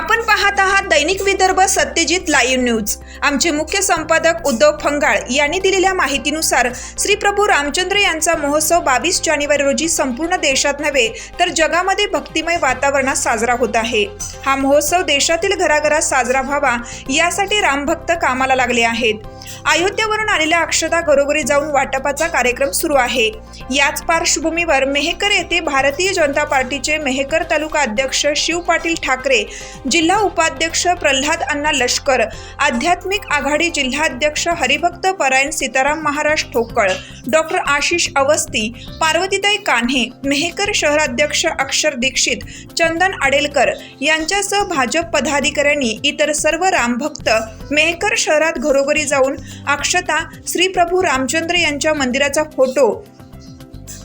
आपण पाहत आहात दैनिक विदर्भ सत्यजित लाईव्ह न्यूज. आमचे मुख्य संपादक उद्धव फंगाळ यांनी दिलेल्या माहितीनुसार श्री प्रभू रामचंद्र यांचा महोत्सव बावीस जानेवारी रोजी संपूर्ण देशात नव्हे तर जगामध्ये भक्तिमय वातावरणात साजरा होत आहे. हा महोत्सव देशातील घराघरात साजरा व्हावा यासाठी रामभक्त कामाला लागले आहेत. अयोध्येवरून आलेल्या अक्षता घरोघरी जाऊन वाटपाचा कार्यक्रम सुरू आहे. याच पार्श्वभूमीवर मेहकर येथे भारतीय जनता पार्टीचे मेहकर तालुका अध्यक्ष शिव पाटील ठाकरे जिल्हा उपाध्यक्ष प्रल्हाद अण्णा लष्कर आध्यात्मिक आघाडी जिल्हाध्यक्ष हरिभक्त परायण सीताराम महाराज ठोकळ डॉक्टर आशिष अवस्थी पार्वतीताई कान्हे मेहकर शहराध्यक्ष अक्षर दीक्षित चंदन आडेलकर यांच्यासह भाजप पदाधिकाऱ्यांनी इतर सर्व रामभक्त मेहकर शहरात घरोघरी जाऊन अक्षता श्रीप्रभू रामचंद्र यांच्या मंदिराचा फोटो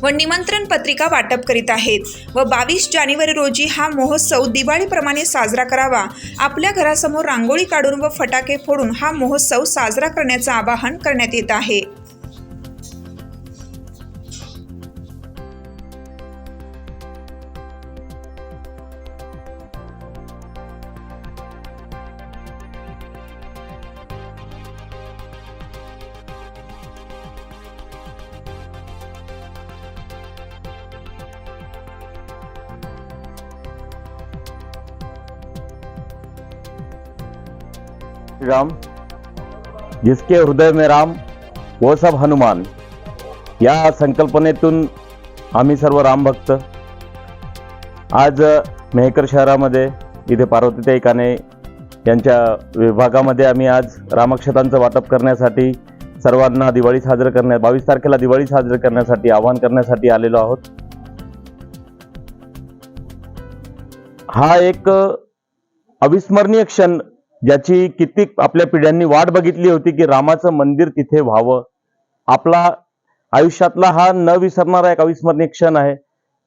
व निमंत्रण पत्रिका वाटप करीत आहेत. व बावीस जानेवारी रोजी हा महोत्सव दिवाळीप्रमाणे साजरा करावा. आपल्या घरासमोर रांगोळी काढून व फटाके फोडून हा महोत्सव साजरा करण्याचं आवाहन करण्यात येत आहे. श्री राम जिसके हृदय में राम वो सब हनुमान। या संकल्पनेतून आम्ही सर्व रामभक्त आज मेहकर शहरामध्ये इथे पार्वतीताई काने यांच्या विभागामध्ये आम्ही आज रामक्षतांचं वाटप करण्यासाठी सर्वांना दिवाळी साजरं करण्या बावीस तारखेला दिवाळी साजरं करण्यासाठी आवाहन करण्यासाठी आलेलो आहोत. हा एक अविस्मरणीय क्षण ज्याची कित्येक आपल्या पिढ्यांनी वाट बघितली होती की रामाचं मंदिर तिथे व्हावं. आपला आयुष्यातला हा न विसरणारा एक अविस्मरणीय क्षण आहे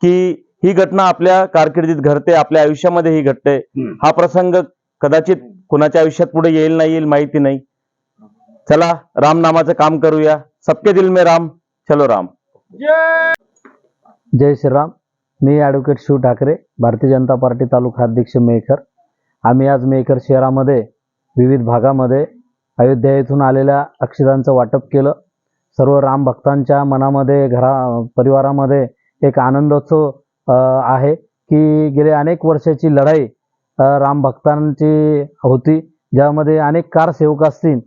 की ही घटना आपल्या कारकिर्दीत घडते आपल्या आयुष्यामध्ये ही घडते. हा प्रसंग कदाचित कुणाच्या आयुष्यात पुढे येईल नाही येईल माहिती नाही. चला राम नामाचं काम करूया. सबके दिल में राम चलो राम. जय श्रीराम मी ॲडव्होकेट शिव ठाकरे भारतीय जनता पार्टी तालुका अध्यक्ष मेकर आम्ही आज मेकर शहरामध्ये विविध भागामध्ये अयोध्या येथून आलेल्या अक्षतांचं वाटप केलं. सर्व राम भक्तांच्या मनामध्ये घरा परिवारामध्ये एक आनंदोत्सव आहे की गेले अनेक वर्षाची लढाई रामभक्तांची राम भक्तांची होती ज्यामध्ये अनेक कारसेवक असतील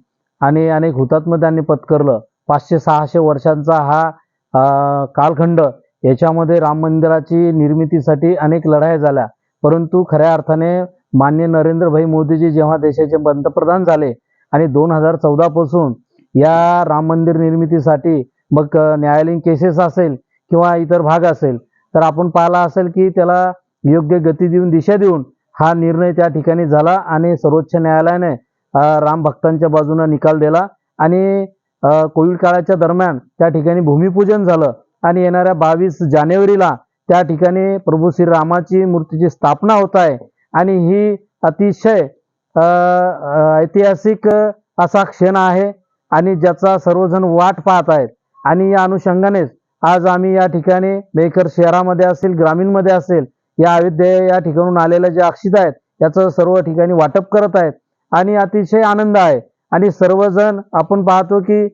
आणि अनेक हुतात्म त्यांनी पत्करलं. पाचशे सहाशे वर्षांचा हा कालखंड याच्यामध्ये राम मंदिराची निर्मितीसाठी अनेक लढाया झाल्या. परंतु खऱ्या अर्थाने मान्य नरेंद्रभाई मोदीजी जेव्हा देशाचे पंतप्रधान झाले आणि दोन हजार चौदा पासून या राम मंदिर निर्मितीसाठी मग न्यायालयीन केसेस असेल किंवा इतर भाग असेल तर आपण पाहिला असेल की त्याला योग्य गती देऊन दिशा देऊन हा निर्णय त्या ठिकाणी झाला आणि सर्वोच्च न्यायालयाने राम भक्तांच्या बाजूने निकाल दिला आणि कोविड काळाच्या दरम्यान त्या ठिकाणी भूमिपूजन झालं आणि येणाऱ्या बावीस जानेवारीला त्या ठिकाणी प्रभू श्रीरामाची मूर्तीची स्थापना होत आहे. आणि ही अतिशय ऐतिहासिक असा क्षण आहे आणि ज्याचा सर्वजण वाट पाहत आहेत. आणि या अनुषंगानेच आज आम्ही या ठिकाणी मेकर शहरामध्ये असेल ग्रामीणमध्ये असेल या अयोध्या या ठिकाणून आलेल्या ज्या अक्षित आहेत याचं सर्व ठिकाणी वाटप करत आहेत. आणि अतिशय आनंद आहे. आणि सर्वजण आपण पाहतो की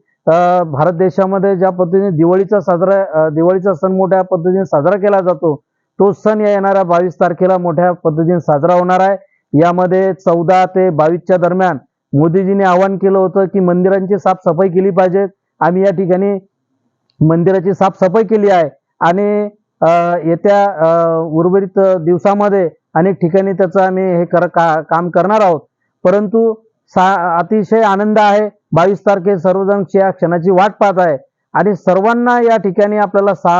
भारत देशामध्ये ज्या पद्धतीने दिवाळीचा साजरा दिवाळीचा सण मोठ्या पद्धतीने साजरा केला जातो तो सण या येणाऱ्या बावीस तारखेला मोठ्या पद्धतीने साजरा होणार आहे. यामध्ये चौदा ते बावीसच्या दरम्यान मोदीजींनी आवाहन केलं होतं की मंदिरांची साफसफाई केली पाहिजे. आम्ही या ठिकाणी मंदिराची साफसफाई केली आहे. आणि येत्या उर्वरित दिवसामध्ये अनेक ठिकाणी त्याचं आम्ही हे कर का काम करणार आहोत. परंतु सा अतिशय आनंद आहे. बावीस तारखे सर्वजण या क्षणाची वाट पाहत आहे. आणि सर्वांना या ठिकाणी आपल्याला सा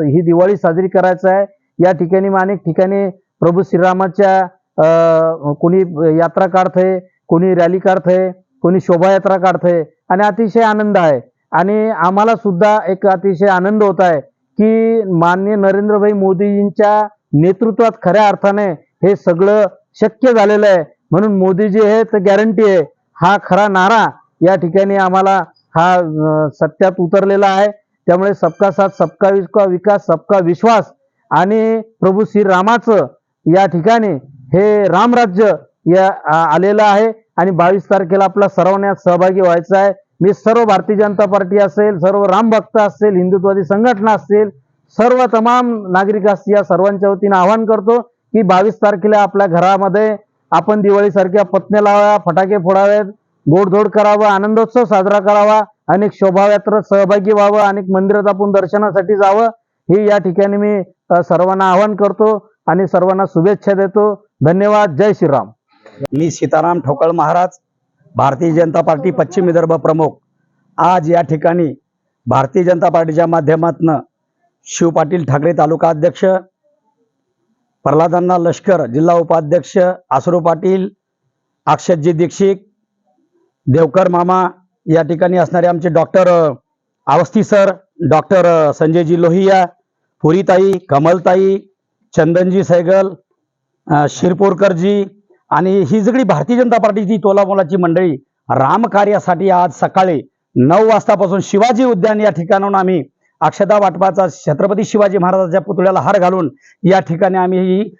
ही दिवाळी साजरी करायचं आहे. या ठिकाणी मग अनेक ठिकाणी प्रभू श्रीरामाच्या कोणी यात्रा काढतंय कोणी रॅली काढतंय कोणी शोभायात्रा काढतंय आणि अतिशय आनंद आहे. आणि आम्हाला सुद्धा एक अतिशय आनंद होत आहे की माननीय नरेंद्रभाई मोदीजींच्या नेतृत्वात खऱ्या अर्थाने हे सगळं शक्य झालेलं आहे. म्हणून मोदीजी हे तर गॅरंटी आहे. हा खरा नारा या ठिकाणी आम्हाला हा सत्यात उतरलेला आहे. त्यामुळे सबका साथ सबका विका विकास सबका विश्वास आणि प्रभू श्रीरामाचं या ठिकाणी हे रामराज्य या आलेलं आहे. आणि बावीस तारखेला आपला सर्वांना सहभागी व्हायचं आहे. मी सर्व भारतीय जनता पार्टी असेल सर्व रामभक्त असेल हिंदुत्वादी संघटना असतील सर्व तमाम नागरिक असतील या सर्वांच्या वतीने आवाहन करतो की बावीस तारखेला आपल्या घरामध्ये आपण दिवाळीसारख्या पत्न्या लावा फटाके फोडावेत गोडधोड करावं आनंदोत्सव साजरा करावा अनेक शोभायात्रेत सहभागी व्हावं अनेक मंदिरात आपण दर्शनासाठी जावं. हे या ठिकाणी मी सर्वांना आवाहन करतो आणि सर्वांना शुभेच्छा देतो. धन्यवाद. जय श्रीराम. मी सीताराम ठोकळ महाराज भारतीय जनता पार्टी पश्चिम विदर्भ प्रमुख. आज या ठिकाणी भारतीय जनता पार्टीच्या माध्यमातून शिव पाटील ठाकरे तालुका अध्यक्ष प्रल्हादांना लष्कर जिल्हा उपाध्यक्ष आसरू पाटील अक्षतजी दीक्षित देवकर मामा या ठिकाणी असणारे आमचे doctor Awasthi sir doctor Sanjayji Lohia पुरीताई Kamaltai Chandanji Saigal Shirpurkarji आणि ही सगळी भारतीय जनता पार्टीची तोलामोलाची मंडळी रामकार्यासाठी आज सकाळी नऊ वाजतापासून शिवाजी उद्यान या ठिकाणाहून आम्ही अक्षता वाटपाचा छत्रपती शिवाजी महाराजाच्या पुतळ्याला हार घालून या ठिकाणी आम्ही ही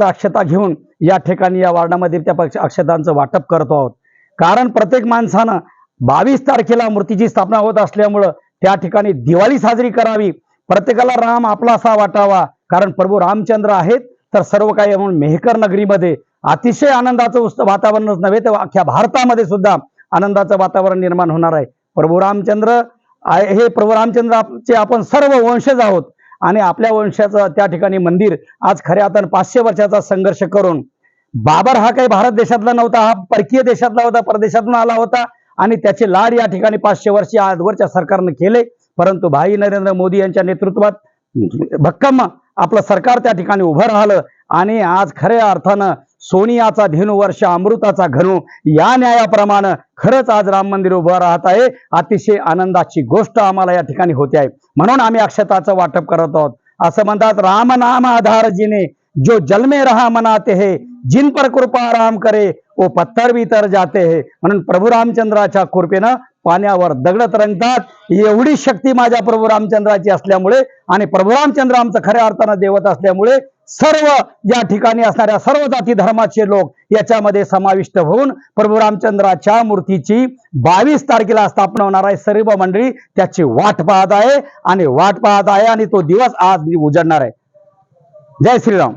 अक्षता घेऊन या ठिकाणी या वार्डामध्ये त्या पक्ष अक्षतांचं वाटप करतो आहोत. कारण प्रत्येक माणसानं बावीस तारखेला मूर्तीची स्थापना होत असल्यामुळं त्या ठिकाणी दिवाळी साजरी करावी. प्रत्येकाला राम आपला असा वाटावा. कारण प्रभू रामचंद्र आहेत तर सर्व काही म्हणून मेहकर नगरीमध्ये अतिशय आनंदाचं उत्सव वातावरणच नव्हे तर अख्ख्या भारतामध्ये सुद्धा आनंदाचं वातावरण निर्माण होणार आहे. प्रभू रामचंद्र आहे- हे प्रभू रामचंद्राचे आपण सर्व वंशज आहोत. आणि आपल्या वंशाचं त्या ठिकाणी मंदिर आज खऱ्या अर्थानं पाचशे वर्षाचा संघर्ष करून बाबर हा काही भारत देशातला नव्हता हा परकीय देशातला होता परदेशातून आला होता. आणि त्याचे लाड या ठिकाणी पाचशे वर्ष आजवरच्या सरकारनं केले. परंतु भाई नरेंद्र मोदी यांच्या नेतृत्वात भक्कम आपलं सरकार त्या ठिकाणी उभं राहिलं. आणि आज खऱ्या अर्थानं सोनियाचा धेनू वर्ष अमृताचा घनू या न्यायाप्रमाणे खरंच आज राम मंदिर उभं राहत आहे. अतिशय आनंदाची गोष्ट आम्हाला या ठिकाणी होते आहे. म्हणून आम्ही अक्षताचं वाटप करत आहोत. असं म्हणतात रामनाम आधारजीने जो जन्मे रहा मनाते है जिन पर कृपा आराम करे ओ पत्थर भी तर जाते है। म्हणून प्रभू रामचंद्राच्या कृपेनं पाण्यावर दगड तरंगतात एवढी शक्ती माझ्या प्रभू रामचंद्राची असल्यामुळे आणि प्रभू रामचंद्र आमचं खऱ्या अर्थानं देवत असल्यामुळे सर्व या ठिकाणी असणाऱ्या सर्व जाती धर्माचे लोक याच्यामध्ये समाविष्ट होऊन प्रभू रामचंद्राच्या मूर्तीची बावीस तारखेला स्थापना होणार आहे सर्व मंडळी. त्याची वाट पाहत आहे आणि वाट पाहत आहे आणि तो दिवस आज उजडणार आहे. जय श्रीराम.